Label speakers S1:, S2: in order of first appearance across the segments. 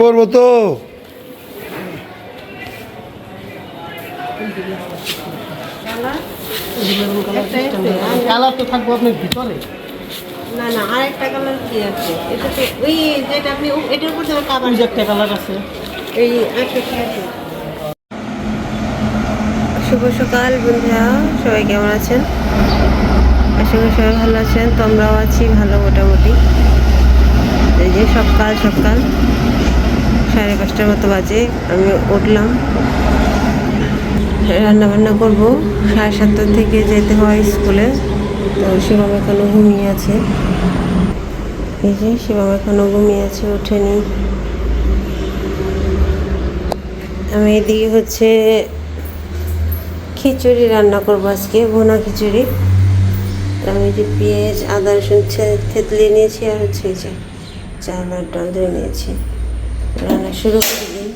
S1: পড়ব তো।
S2: কালার
S3: তো থাকব আপনার ভিতরে।
S2: না না আরেকটা কালার কি আছে? এটা তো ওই যেটা আপনি এটার উপর যেন কাবার
S3: একটা কালার আছে।
S2: এই আচ্ছা ঠিক আছে। শুভ সকাল বন্ধুরা সবাই কেমন আছেন? আশা করি সবাই ভালো আছেন তো আমরাও আছি, ভালো মোটামুটি। এই যে সকাল সকাল, সাড়ে পাঁচটার মতো বাজে, আমি উঠলাম। রান্না বান্না করব। সাড়ে সাতটা থেকে যেতে হয় স্কুলে, তো শিবম এখনও ঘুমিয়ে আছে। এই যে শিবম এখনও ঘুমিয়ে আছে ওঠেনি আমি এদিকে হচ্ছে খিচুড়ি রান্না করব আজকে, ভুনা খিচুড়ি। আমি যে পেঁয়াজ, আদা, রসুন থেতলে নিয়েছি আর হচ্ছে যে চাল আর ডাল ধরে নিয়েছি। রান্না শুরু করে দিই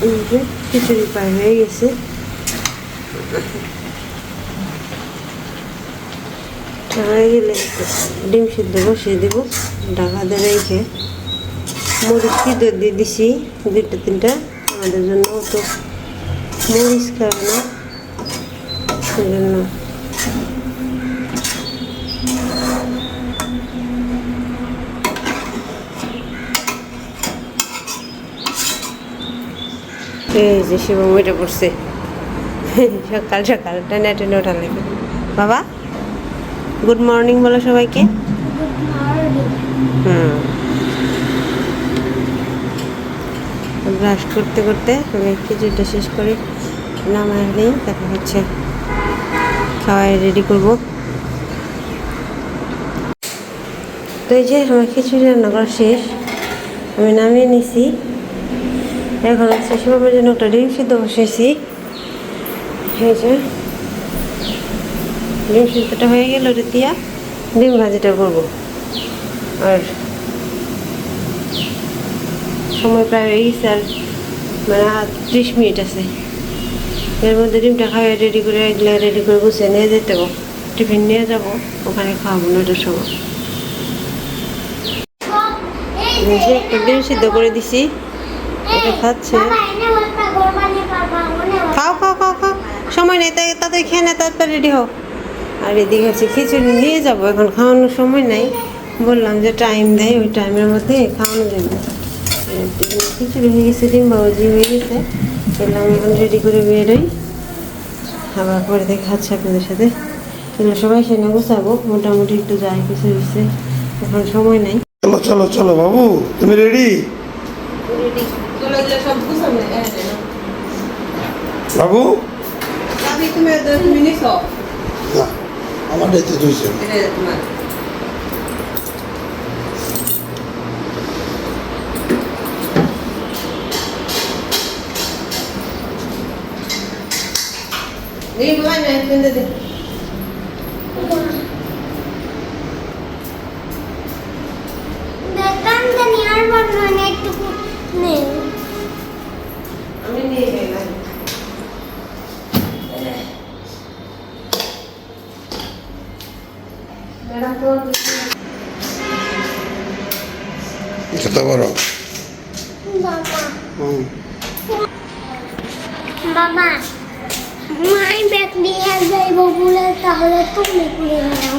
S2: এই যে খিচুড়ি প্রায় হয়ে গেছে হয়ে গেলে ডিম সিদ্ধ বসিয়ে দেব ঢাকা দিয়ে রেখে মরিচ সিদ্ধ দিয়ে দিছি দুইটা তিনটা আমাদের জন্য তো মরিচ খাবে না সেজন্য এই যে শিবম উঠে পড়ছে। সকাল সকাল, টেনে টেনে ওঠা লাগে। বাবা গুড মর্নিং বলো সবাইকে। হুম। ব্রাশ করতে করতে আমি খিচুড়িটা শেষ করে। নামায় নেই, দেখা হচ্ছে। খাওয়াই রেডি করব। তো এই যে, আমার খিচুড়ি রান্না করা শেষ। আমি নামিয়ে নিছি। এখন হচ্ছে শিবমের জন্য একটা ডিম সিদ্ধ বসেছি এই ডিম সিদ্ধটা হয়ে গেল দিয়া ডিম ভাজিটা করব। আর সময় প্রায় হয়ে গেছে মানে ত্রিশ মিনিট আছে। এর মধ্যে ডিমটা খাওয়াই রেডি করে এগুলো রেডি করে গুছিয়ে নিয়ে যেতে হবে। টিফিন নিয়ে যাব, ওখানে খাওয়াবো নটার সময়। একটা ডিম সিদ্ধ করে দিছি। এটা খাচ্ছে খাও খাও খাও খাও। সময় নেই তাই তাদের খেয়ে নেয় তারপর রেডি হোক আর এদিকে হচ্ছে খিচুড়ি নিয়ে যাব এখন খাওয়ানোর সময় নাই। বললাম যে টাইম দেয় ওই টাইমের মধ্যে খাওয়ানো যাবে। খিচুড়ি হয়ে গেছে ডিম বাবুজি হয়ে গেছে। এলাম এখন রেডি করে বেরোই। আবার পরে দেখে খাচ্ছে আপনাদের সাথে। এগুলো সবাই সেনে গুছাবো। মোটামুটি একটু যাই কিছু হয়েছে এখন সময় নাই।
S1: চলো চলো চলো বাবু তুমি রেডি
S2: রেডি
S1: বাবু? না আমার দায়িত্ব
S2: তোমার। এই বাবা না ফেলে দে
S4: দেখলাম জানি আর মনে হয় না একটু নেই
S2: আমি নিয়ে গেলাম ম্যাডাম তো
S1: কত বড়
S4: বাবা
S1: হুম।
S4: বাবা মাই ব্যাগ নিয়ে যাইব বলে তাহলে তুমি করে নাও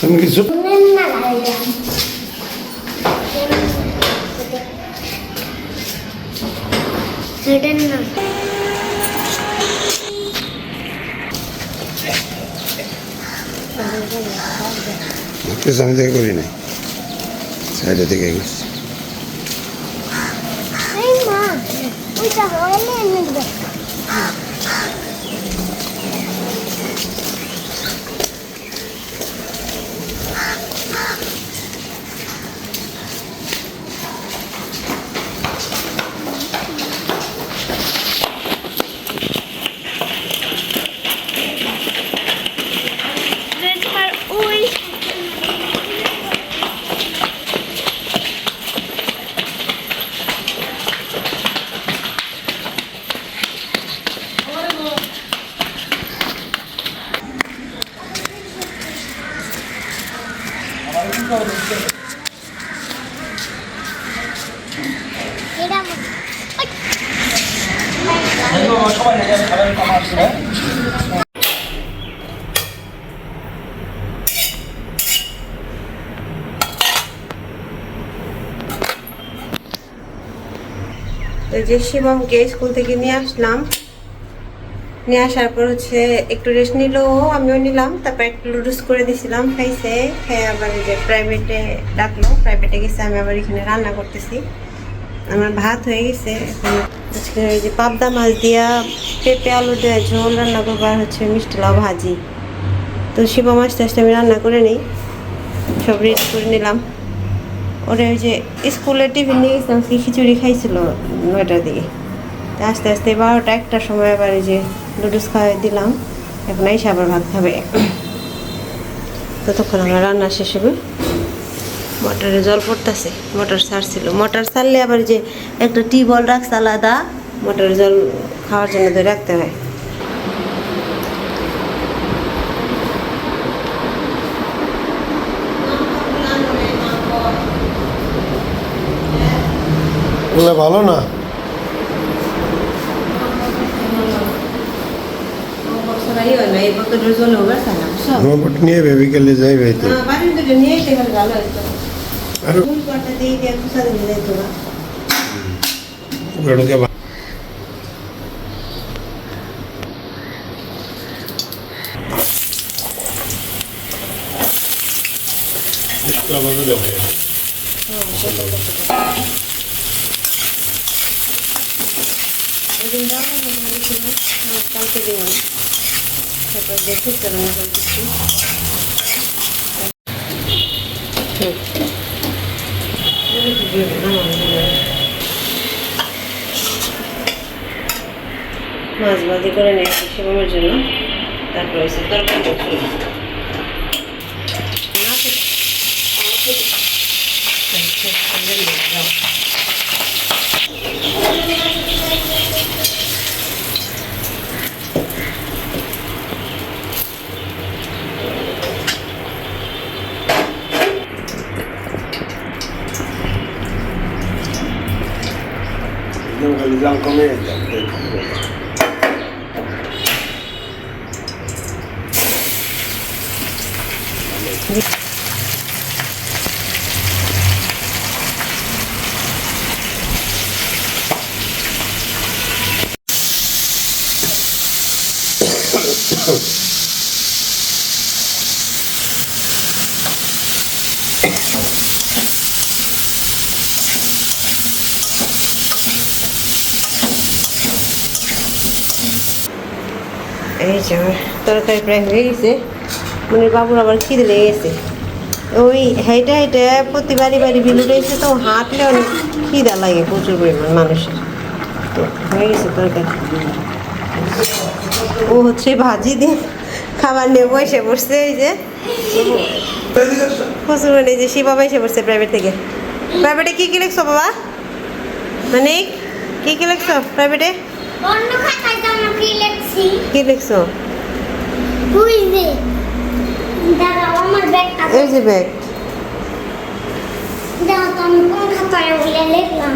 S1: তুমি কিছু আমি থেকে করি নাই। সাইডে থেকে
S4: এই মা ওইটা হলে এনে দেবে ওই এটা
S2: শিবমকে স্কুল থেকে নিয়ে আসলাম, নিয়ে আসার পর হচ্ছে একটু রেস্ট নিল আমিও নিলাম। তারপর একটু লুডুস করে দিছিলাম খাইছে খেয়ে আবার যে প্রাইভেটে ডাকলো। প্রাইভেটে গেছে, আমি আবার এখানে রান্না করতেছি। আমার ভাত হয়ে গেছে, এখন এই যে পাবদা মাছ দিয়া পেঁপে, আলু দেওয়া ঝোল রান্না করব আর হচ্ছে মিষ্টি লাউ ভাজি। তো শিবম মাছ আস্তে আমি রান্না করে নিই, সব রেডি করে নিলাম। ওরে ওই যে স্কুলে টিফিন নিয়ে গেছিলাম কি খিচুড়ি খাইছিল নয়টার দিকে। তো আস্তে আস্তে বারোটা একটার সময় আবার এই যে নুডলস খাওয়াই দিলাম, এখন এসে আবার ভাত খাবে। ততক্ষণ আমার রান্না শেষ হবে। মটরে জল পড়তেছে, মটর ছাড়ছিল মটর ছাড়লে আবার যে একটা টিউবওয়েল রাখছে আলাদা মটরের জল খাওয়ার জন্য ধরে রাখতে হয়।
S1: ওগুলো ভালো না? নিয়ে বিকেলে তো
S2: এসে গেলে ভালো হতো
S1: আর
S2: ফুল পাতা দিয়ে দিয়ে খুশা দিলে যাইতো না
S1: ওগুলোকে
S2: ওদিন রান্না করে দিয়েছিল আর কালকে দিন তারপর যে ফুচকা রান্না করে দিচ্ছি মাছ ভাজি করে নিয়ে শিবমের জন্য। তারপর হচ্ছে তরকারি করছিল না খেতে- আমার খেতে- আচ্ছা, তাহলে নিয়ে যাও।
S1: খালি জাল কমে যায়
S2: এই যে তরকারি প্রায় হয়ে গেছে। মানে বাবুর আবার খিদে লেগে গেছে ওই হেঁটে হেঁটে প্রতি বাড়ি বাড়ি বিলুটে এসে তো হাঁটলে অনেক খিদা লাগে প্রচুর পরিমাণ মানুষের। তো হয়ে গেছে তরকারি। ও হচ্ছে ভাজি দিয়ে খাবার নিয়ে বসে বসছে এই যে। প্রচুর মানে যে শিবা এসে পড়ছে প্রাইভেট থেকে। প্রাইভেটে কি কি লিখছো বাবা? মানে কি কি লিখছো প্রাইভেটে
S4: অন্য খাতায় তো আমরা কি লিখছি
S2: কি লিখছো
S4: বুঝবে দাঁড়াও আমার ব্যাগটা
S2: এই যে ব্যাগ।
S4: দাও তো আমি কোন খাতায় বলে লিখলাম?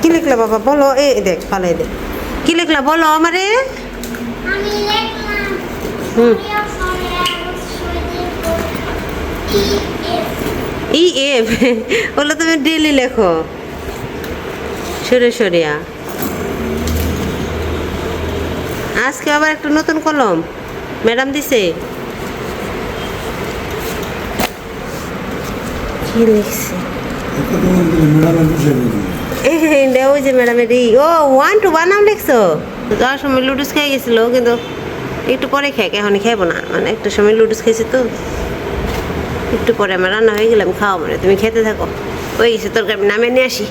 S2: কি লিখলা বাবা? বলো এই দেখ ফালাই দে কি লিখলা? বলো আমারে।
S4: আমি লিখলাম
S2: হুম। E F. ওগুলো তুমি ডেলি লেখো। সরে সরিয়া। আজকে আবার একটা নতুন কলম। ম্যাডাম দিছে। ওই যে ম্যাডামের ও ওয়ান টু ওয়ান নাম সময় লুডুস খেয়ে কিন্তু একটু পরে না। মানে একটু সময় লুডুস খেয়েছি তো। একটু পরে আমার রান্না হয়ে তুমি খেতে থাকো। ওই গেছে আমি নামে নিয়ে আসি।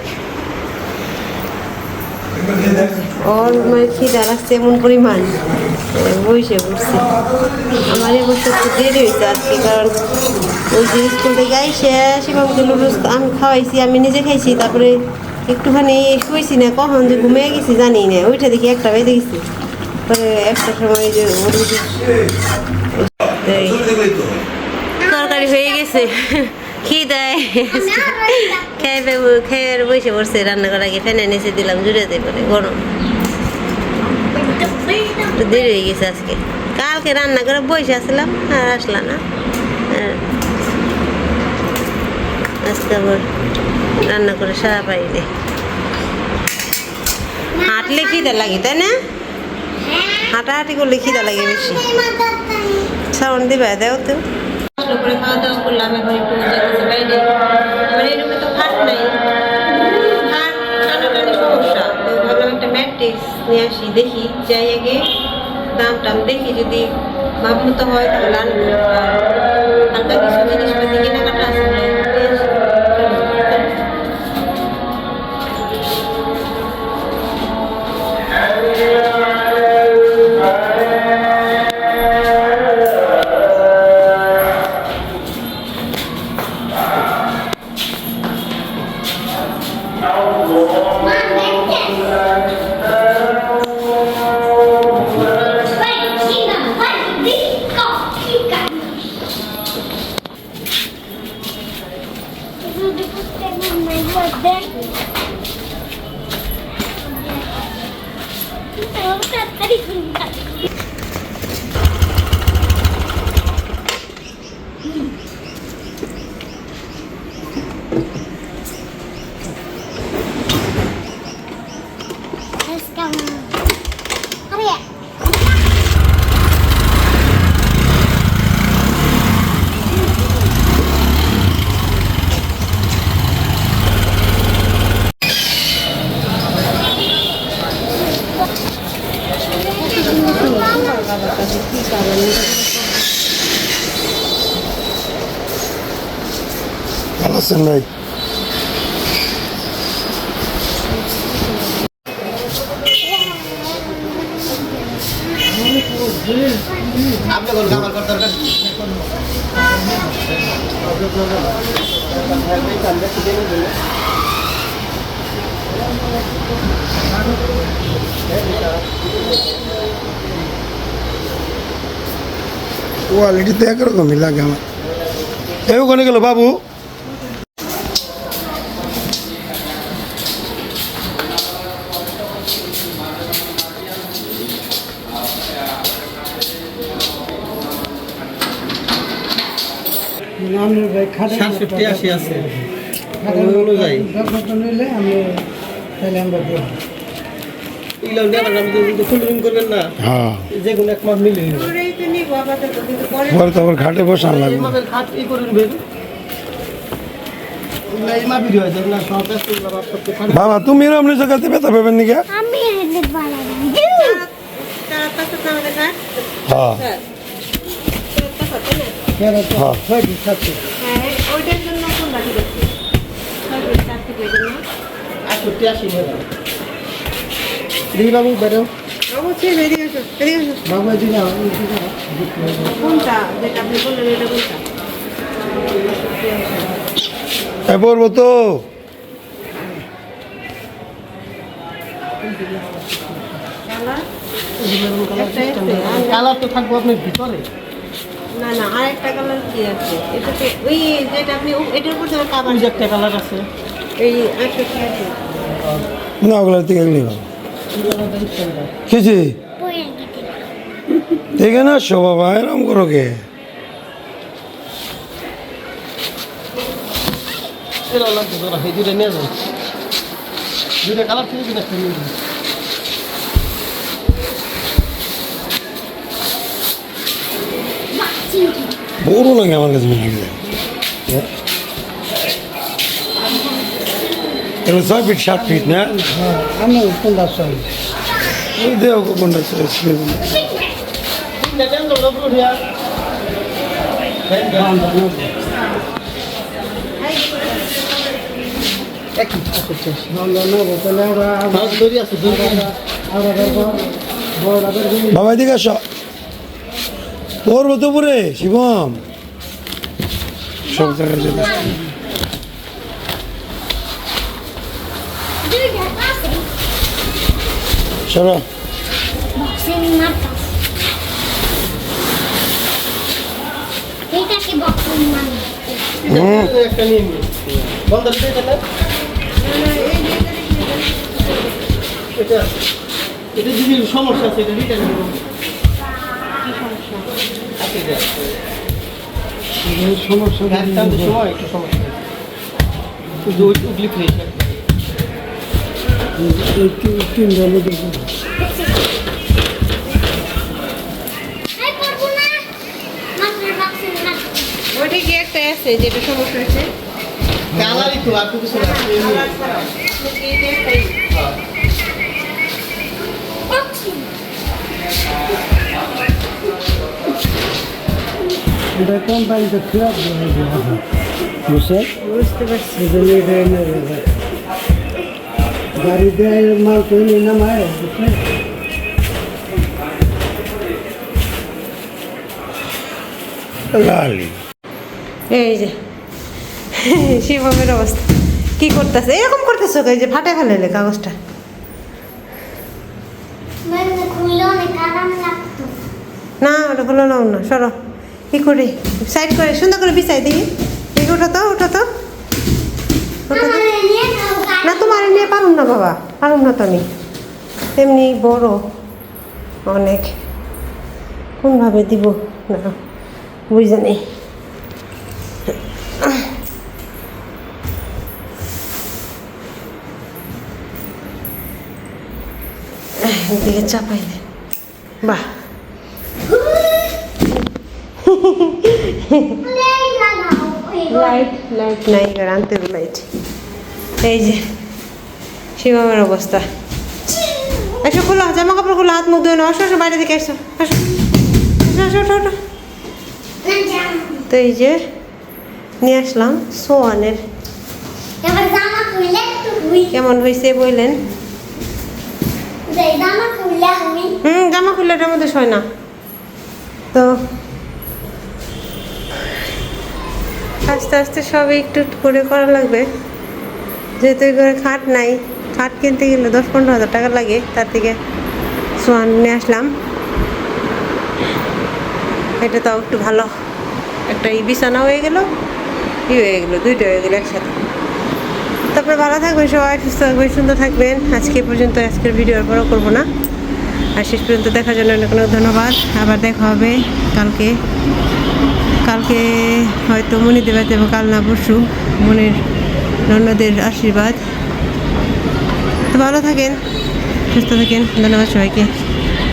S2: ওর মানে খিদা লাগছে এমন পরিমাণ। এ, বসে পড়ছি। আমার এই বসে একটু দেরি হয়েছে আজকে কারণ ওই যে স্কুল থেকে আইসে লুডুস আমি খাওয়াইছি আমি নিজে খাইছি তারপরে একটুখানি শুয়েছি না কখন যে ঘুমিয়ে গেছি জানি না ওইটা দেখি একটা বেজে গেছি। পরে একটা সময় যে তরকারি হয়ে গেছে। খিদায় খেয়ে ফে- খেয়ে আর বসে পড়ছে রান্না করার আগে ফ্যানে নিচে দিলাম জুড়ে দিয়ে গরম একটু দেরি হয়ে গেছে আজকে কালকে রান্না করে বসে আসলাম আর আসলাম না আজকে আবার রান্না করে সারা পারিনি হাঁটলে খিদা লাগে তাই না হাঁটাহাঁটি করলে খিদা লাগে বেশি সাউন্ড দিবা দেও তো করে খাওয়া দাওয়া করলাম এখন একটু যাচ্ছে বাইরে। এরকম তো খাট নাই। একটা নিয়ে আসি, দেখি যাই আগে দাম টাম দেখি যদি ভাবমতো হয় তাহলে আনব। হালকা কিছু জিনিসপাতি কেনাকাটা
S1: ভালো আছেন ভাই কোয়ালিটি তো একরকমই লাগে আমার এই ওখানে গেল বাবু
S3: যেগুলো সব ব্যস্ত এগুলো মাপ করতে পারে।
S1: বাবা তুমি এরকম নিচে কাছে ব্যথা পাবেন নাকি?
S2: ঘাট
S1: হ্যাঁ।
S3: বাবু বেরো
S2: বাবু ছিল আসো এদিকে আসো
S3: বাবা দিলে
S2: কোনটা? যেটা আপনি বললেন এটা কোনটা?
S1: পড়ব তো।
S2: কালার
S3: তো থাকব আপনার ভিতরে।
S2: না না আর একটা কালার কি আছে? এটা তো ওই যেটা আপনি এটার উপর কাবার
S3: যে একটা কালার আছে।
S2: এই আটশো কি আছে
S1: না ওগুলো থেকে এগুলি ভালো কিছু
S4: পরে দিতে
S1: দেখে না শো বাবা এরম করো কে?
S3: এরা লাগবে দুটো নিয়ে যাও দুটো কালার থেকে দুটো নিয়ে যাও
S1: Boğrulan yaman
S3: kızım yine güzel. Kılısa bir şart bir ne? Ama bundan sonra. Bir
S1: de yok bundan sonra. Neden dolabur ya? Ben de anlamadım.
S4: Aquí, escuchas. No,
S1: no,
S4: no, porque ahora... Ahora, ahora,
S1: ahora,
S3: ahora, ahora, ahora, ahora, করে এটা না এটা এটা যদি সমস্যা আছে এটা return করব সমস্যা সময় একটু সমস্যা শুধু ওই উগলি ফ্রেশ
S4: এই করব না মাত্র
S2: ওইটা কি একটা আছে যেটা সমস্যা হয়েছে?
S3: কালারই তো আর কিছু না
S4: বক্সিং
S3: এটা কোম্পানিতে
S2: বুঝতে পারছি।
S3: গাড়িতে মাল তৈরি নামায়
S1: লালি।
S2: এই যে শিবমের অবস্থা। কি করতেছে? এরকম করতেছো এই যে ফাটে ফেলে কাগজটা। না ওটা না না সরো। কি করে? সাইড করে, সুন্দর করে বিছাই দিই। এই ওঠো তো ওঠো তো। না, তোমার নিয়ে পারুম না, বাবা। পারুম না তো আমি। এমনি বড় অনেক। কোনভাবে দিব? না, বুঝে নেই। এদিকে চাপাই দে বাহ
S4: এই লাগাও এই
S2: লাইট লাইট নাই এবার আনতে লাইট এই যে শিবামের অবস্থা। আসো খোলো জামা কাপড় খোলো হাত মুখ ধুয়ে নাও। আসো আসো বাইরে থেকে আসো আসো। আসো আসো ওঠো। তো এই যে নিয়ে আসলাম সোয়ানের। কেমন হয়েছে বললেন?
S4: জামা
S2: হুম জামা খুললে এটার মধ্যে শোয় না তো আস্তে আস্তে সব একটু করে করা লাগবে। যেহেতু এই ঘরে খাট নাই, খাট কিনতে গেলে দশ পনেরো হাজার টাকা লাগে, তার থেকে সোয়ান নিয়ে আসলাম। এটা তাও একটু ভালো। একটা ই বিছানা হয়ে গেল, ই হয়ে গেলো, দুইটা হয়ে গেলো একসাথে। তারপরে ভালো থাকবেন সবাই, সুস্থ থাকবেন, সুন্দর থাকবেন। আজকে পর্যন্ত আজকের ভিডিও আর করব না। আর শেষ পর্যন্ত দেখার জন্য অনেক অনেক ধন্যবাদ। আবার দেখা হবে কালকে। কালকে হয়তো মনে দেবে দেবো কাল না পরশু মনের নন্যদের আশীর্বাদ। তো ভালো থাকেন, সুস্থ থাকেন, ধন্যবাদ সবাইকে।